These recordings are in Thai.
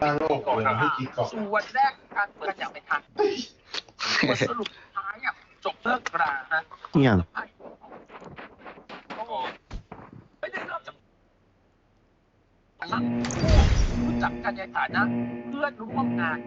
สร้างโลกเลยให้คิดก่อนส่วนแรกการเปิดอย่างไม่ทันบทสรุปสุดท้ายอะจบเลิกราฮะเนี่ยไม่ได้เริ่มจากรู้จักกันในฐานะเพื่อนร่วมงาน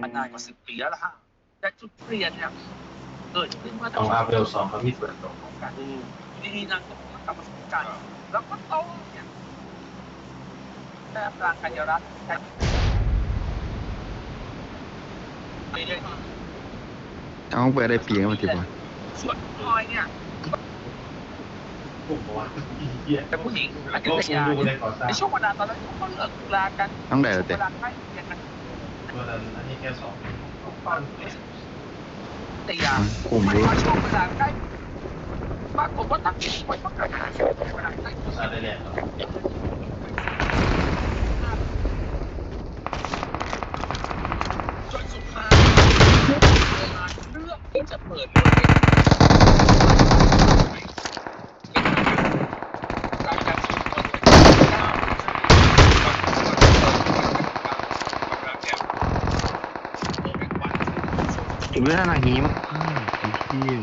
มานานกว่าสิบปีแล้วล่ะฮะแต่จุดเปลี่ยนเนี่ยเกิดขึ้นเมื่อของอาเบลสองเขามีเปิดตรงของกันดีนางก็มากลับมาสนกันแล้วก็โตเนี่ย แต่ปรางกัญญารัตน์ใช้ไปเรื่อยๆเอาไปได้ปีกันมาติบ่ส่วนพลอยเนี่ยผมบอกว่าเหี้ยเป็นผู้หญิงอายุโลกทยาดูเนี่ยในก่อสร้างในช่วงเวลาตอนนั้นเขาเลิกลากันต้องได้แล้วเวแต่ลาใกล้เคียงกันตัวนั้นอันนี้แค่สองทุกคนแต่อยากกลุ่มไม่รู้ว่าช่วงเวลาใกล้ปรากฏว่าตั้งใจไว้ว่าเกิดช่วงเวลาใกล้ ภาษาได้แหละครับ จนสุดท้ายเวลาเลือกที่ จะเปิดตัวการการสืบสวนก้าวเป็นวันถึงเวลาหนังนี้มั้งไอ้เหี้ย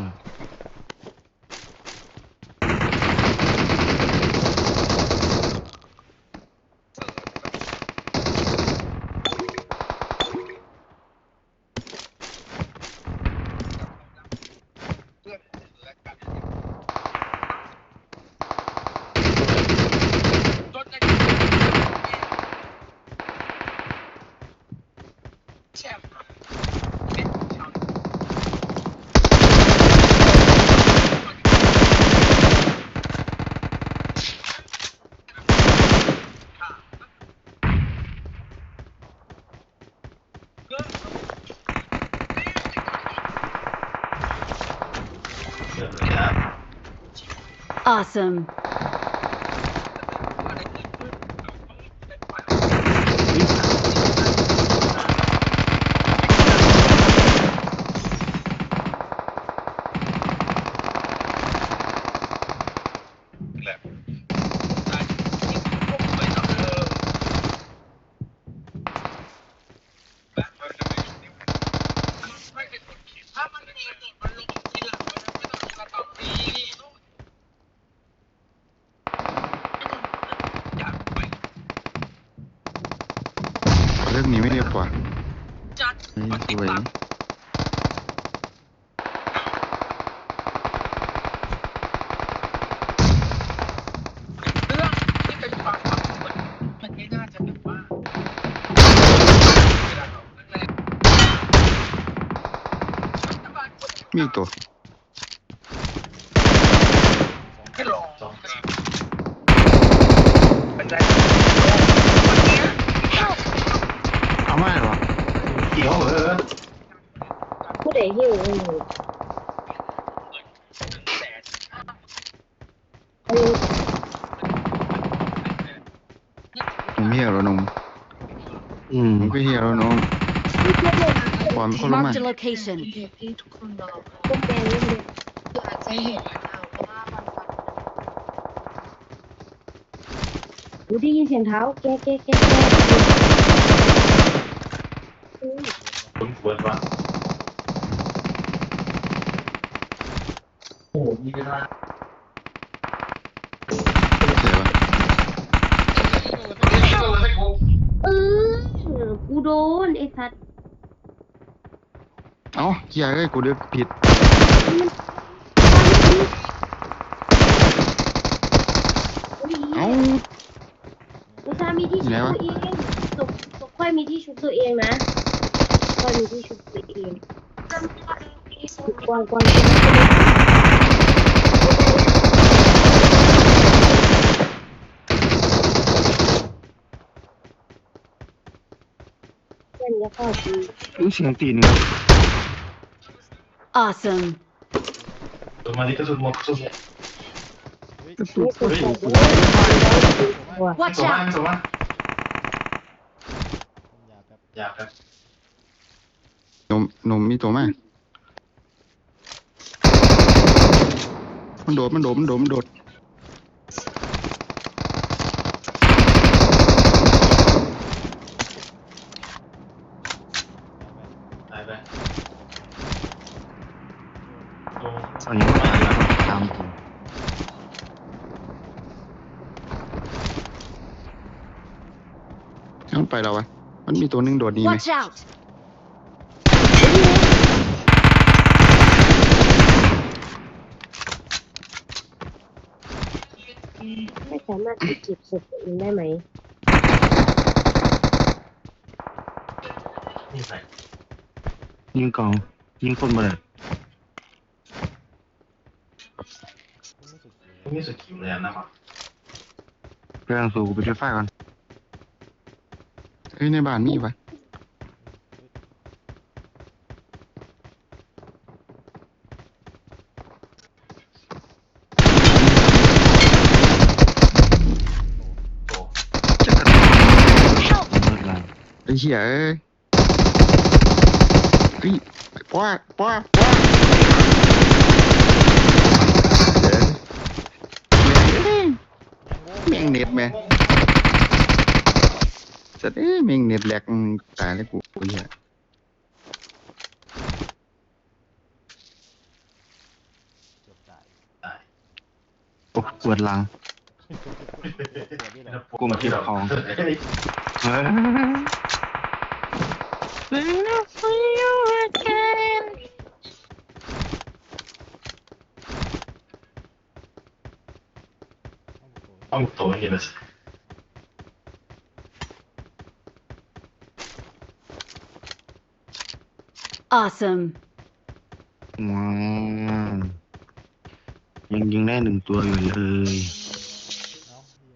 Awesome. บาลควรจะ มีอีกตัว ให้ลอง สอง เป็นไรวันเนี้ย เอามาเหรอ เขียวเหรอ ผู้ใดหิวอืม แสน เออ ผมเฮียแล้วน้องอืมผมก็เฮียแล้วน้อง ความคนละมา Marked a location. พี่ทุกคนรอพวกแกงนี่เลยคืออาจจะเห็นนะคะว่าบางวัน กูได้ยินเสียงเท้าแกแกแกแกอืมคุณควรว่าโอ้โหมีเวลาเสียวะเออกูโดนไอ้สัตว์ เอ้าเฮียเอ้ยกูเลือกผิดเอ้า อุตส่าห์มีที่ชุบตัวเองตกตกค่อยมีที่ชุบตัวเองนะค่อยมีที่ชุบตัวเองก่อนก่อนเพื่อนจะเข้าดี รู้เสียงตีน Awesome. ตัวมาดิก็สุดหมดสุดหมดกระ ตุกไม่กดใจด้วย Watch ตัวมา out. ตัวมาอยากครับนมนมมีตัวมามันโดดมันโดดมันโดดมันโดดได้ โอ้ตอนนี้ก็ตายแล้วตามจริงแล้วมันไปแล้ววะ มันมีตัวหนึงโดดหนี้ไหม Watch out! ไม่สามารถไปเก็บศพตัวเองได้ไหมนี่ใส่ยิงกองยิงคนมาเลย ไม่มีสกิลเลยนะครับเรื่องสูกูไปช่วยไฟก่อนเอ้ยในบ้านมีปะโอ้ Help! ไอ้เหี้ยเอ้ยเฮ้ยป้าป้าป้าเดี๋ยวแม่ งเน็ตแม่สัตว์เอ้ยแม่งเน็ตแหลกตายแล้วกูไอ้เหี้ยโอ้ปวดหลังกูมาเก็บของเฮ้ยเฮ้ย เอาตัวนี้เลย Awesome. ว้าวยังยิงได้หนึ่งตัวอยู่เลย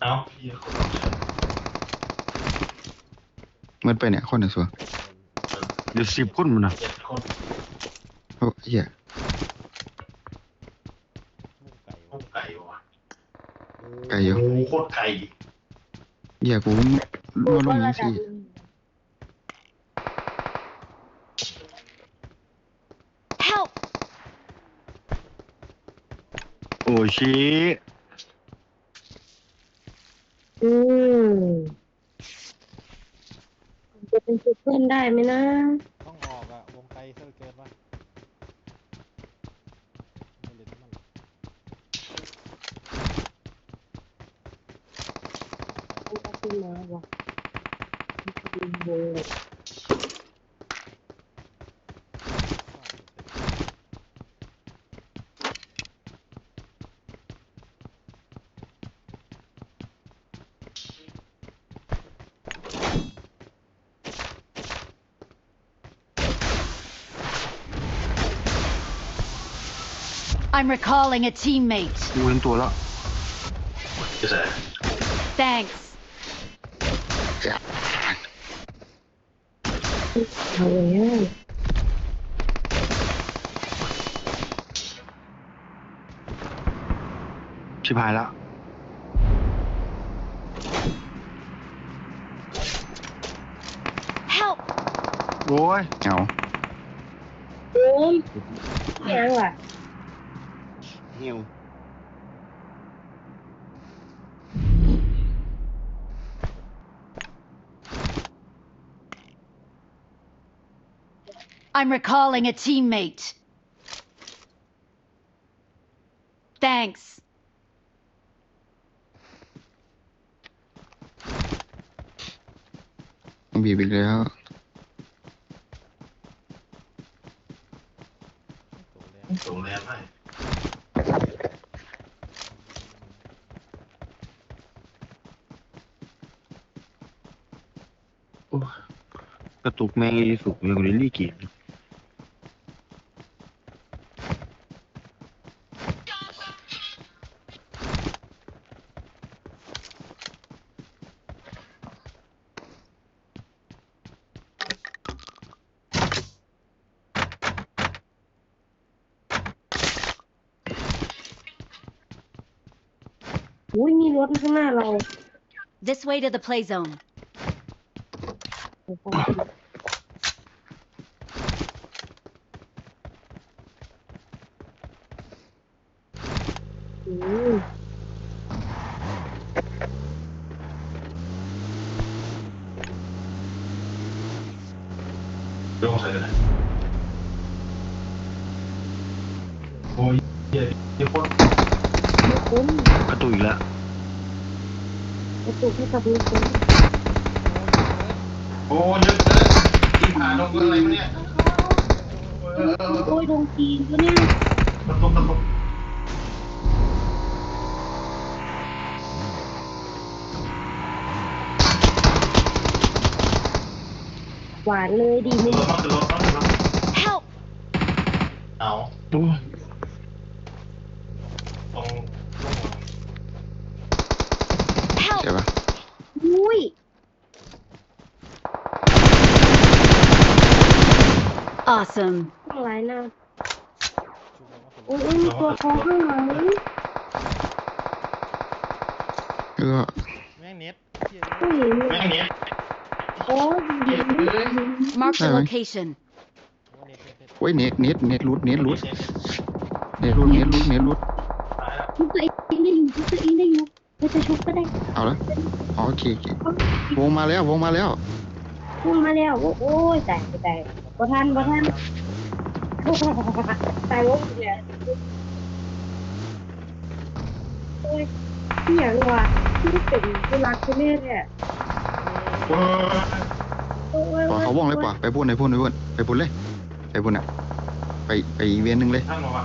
เอ้าพี่คนเรามันไปเนี่ยคนไหนสัวเดี๋ยวสิบคนมันนะเจ็ดคนโอ้เหี้ยพวกไก่วะ ไกลอยู่ โอ้โคตรไก่เหี้ยกูมาลงน้ำสิ Help! โอ้ชี้อืมจะเป็นชุดเพื่อนได้ไหมนะ I'm recalling a teammate. You went to a that? Thanks. เอาแล้วชิบหายแล้ว Help! โอ้ยเหงา โอ้ยยังว่ะ เหี่ยว I'm recalling a teammate. Thanks. บีบอีกแล้วตัวแรงส่งแรงให้ โอ้ยกระตุกแม่งอีสุกยังเลยลี่เกีย อุ้ยมีรถข้างหน้าเรา This way to the play zone. อีกแล้วกระตุกให้กับมีคนโอ้เยอะเลยที่ผ่านลงอะไรมาเนี่ยเออเออโอ้ยโดนจีนก็เนี่ยตะตุกตะตุกหวานเลยดีรไม่ถมาคือรถมาคือรถ Help! เอาโอ้ตรง Help! ใช่ปะ อุ้ย Awesome. ข้างหลายหน้าชุบเลยว่าคนโอ้ยโอ้ยมีตัวคอข้างหลังแล้วก็แม่งเน็ตเหี้ยอุ้ยแม่งเนี้ยโอ้ยยิงเลย Mark the Alright. location. โอ้เน็ตเน็ตเน็ตโอ้ยเน็ตเน็ตเน็ตรุดเน็ตรุดเน็ตรุดเน็ตรุดเน็ตรุดตายแล้วชุบตัวเองได้อยู่ชุบตัวเองได้อยู่ไม่จะชุบก็ได้เอาละอ๋อโอเคโอเควงมาแล้ววงมาแล้วพุ่งมาแล้วโอ้โอ้ยตายตาย บ่ทันบ่ทันตายวงเลยโอ้ยที่อย่างวะที่เป็นผู้รักที่แม่เนี่ยเออโอ้ยปล่อยเขาวงเลยป่ะไปพุ่นไปพุ่นไปพุ่นไปพุ่นเลย ไปพุ่นอะ ไปไปอีกเวียนหนึ่งเลยท่านบอกว่า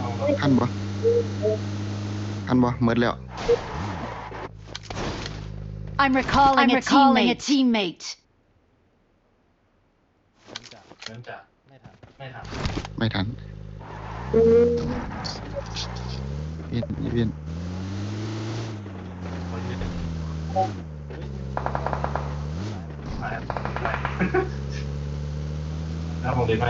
เอาทันบ่ทันบ่เมิดแล้ว I'm recalling, I'm a recalling a teammate. เหมือนจะเหมือนจะไม่ทันไม่ทันไม่ทันอืมเวียนอีกเวียนคนเยอะเฮ้ยไปไปแล้วผมดีไหม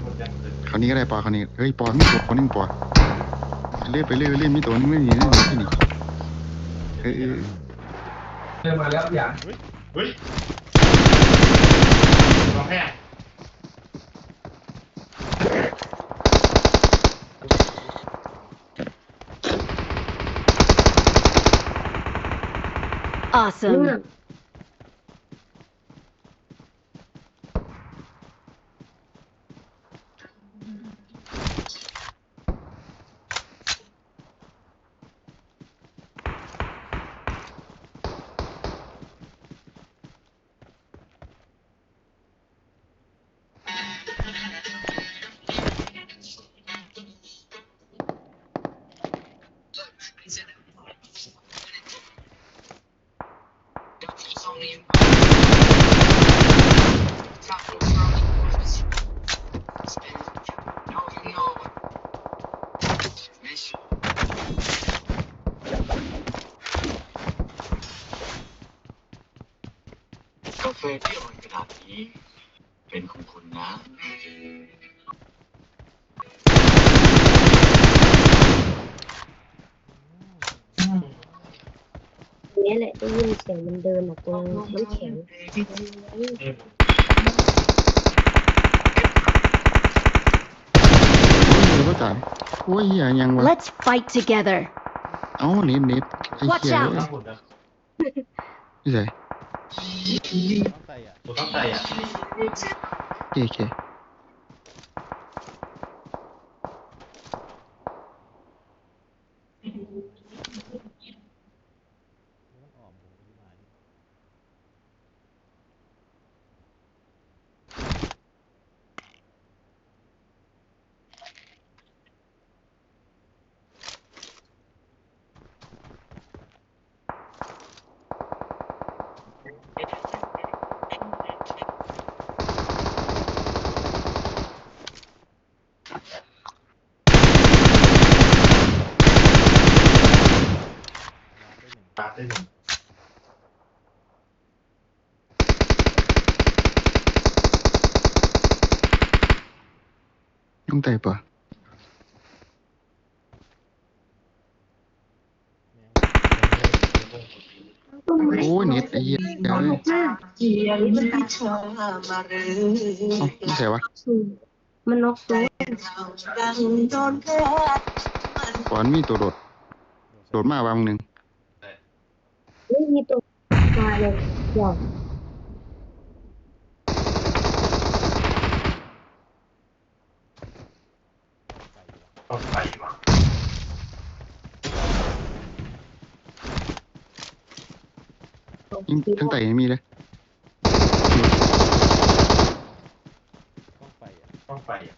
หมดยังเลย คราวนี้ก็ได้ปอคราวนี้เฮ้ยปอมีตัวคนนึงปอไปเรื่อยไปเรื่อยไปเรื่อยมีตัวนึงไม่มีนี่ที่นี่เออเออเดินมาแล้วอย่างเฮ้ยลองแพ้ Awesome. ได้ยินเสียงมันเดินออกตรงน้ำแข็งโอ้ยเดี๋ยวก็ตายโอ้ยเหี้ยยังวะ Let's fight together. เอ้าเน็ตเน็ตไอ้ Watch เหี้ย out เอ้ยต้องหุ่นนะพี่ใส่ต้องใส่อะตัวต้องใจอะโอเคโอเค มันออมผมที่มาดิ ตาได้หนึ่ง ต้องไต่ปะโอ้ยน็ตไอ้เหี้ยเอ้ยเกียร์มันเธอมาเรือเอ้าพี่ใส่วะมันนกตัวก่อนมีตัวโดด โดดมาวางหนึ่งเมีตัวมาเลยหยอก ต้องใส่ว่ะยิงทั้งไต่ยังมีเลยต้องไปอะต้องไปอะ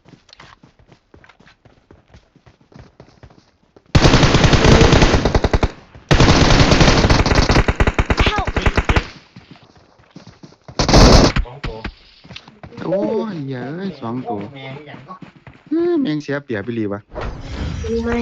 Help! เฮ้ยเจ็บสองตัวโอ้ยเหี้ยเอ้ยสองตัวแมงอย่างก็ เอ้ยแม่งเสียเปรียบไปรีวะ ไม่